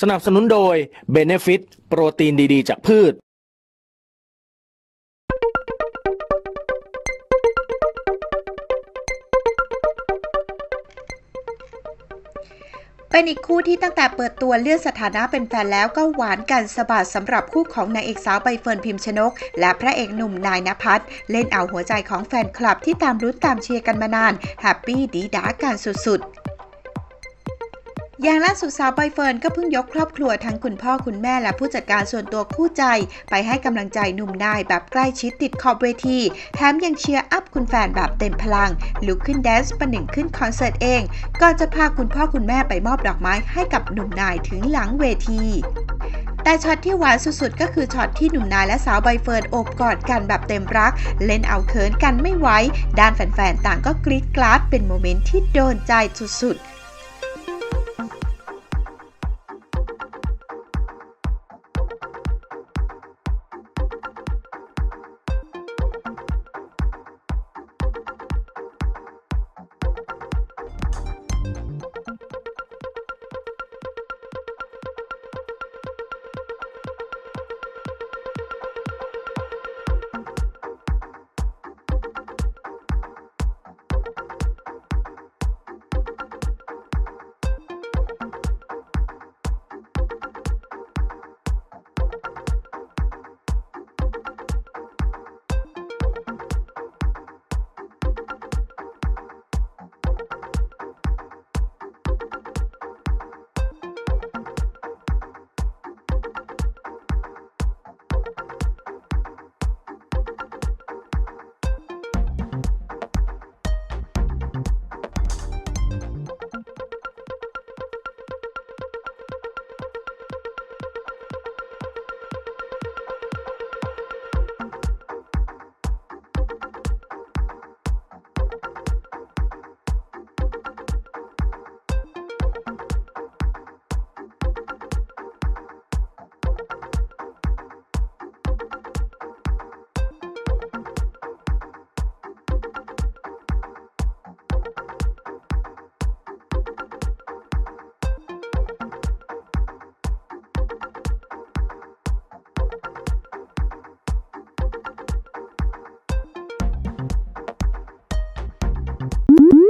สนับสนุนโดย Benefit โปรตีนดีๆ จากพืช เป็นอีกคู่ที่ตั้งแต่เปิดตัวเลื่อนสถานะเป็นแฟนแล้วก็หวานกันสะบัดสำหรับคู่ของนางเอกสาวใบเฟิร์นพิมชนก และพระเอกหนุ่มนายนภัสเล่นเอาหัวใจของแฟนคลับที่ตามรุ้นตามเชียร์กันมานานแฮปปี้ดีด้ากันสุดๆ อย่างล่าสุดสาวใบเฟิร์นก็เพิ่งยกครอบครัวทั้งคุณพ่อคุณแม่และผู้จัดการส่วนตัวคู่ใจ ไปให้กำลังใจหนุ่มนายแบบใกล้ชิดติดขอบเวที แถมยังเชียร์อัพคุณแฟนแบบเต็มพลัง ลุกขึ้นแดนซ์ประหนึ่งขึ้นคอนเสิร์ตเอง ก่อนจะพาคุณพ่อคุณแม่ไปมอบดอกไม้ให้กับหนุ่มนายถึงหลังเวทีแต่ช็อตที่หวานสุดๆ ก็คือช็อตที่หนุ่มนายและสาวใบเฟิร์นโอบกอดกันแบบเต็มรัก เล่นเอาเขินกันไม่ไหว ด้านแฟนๆ ต่างก็กรี๊ดกราดเป็นโมเมนต์ที่โดนใจสุดๆ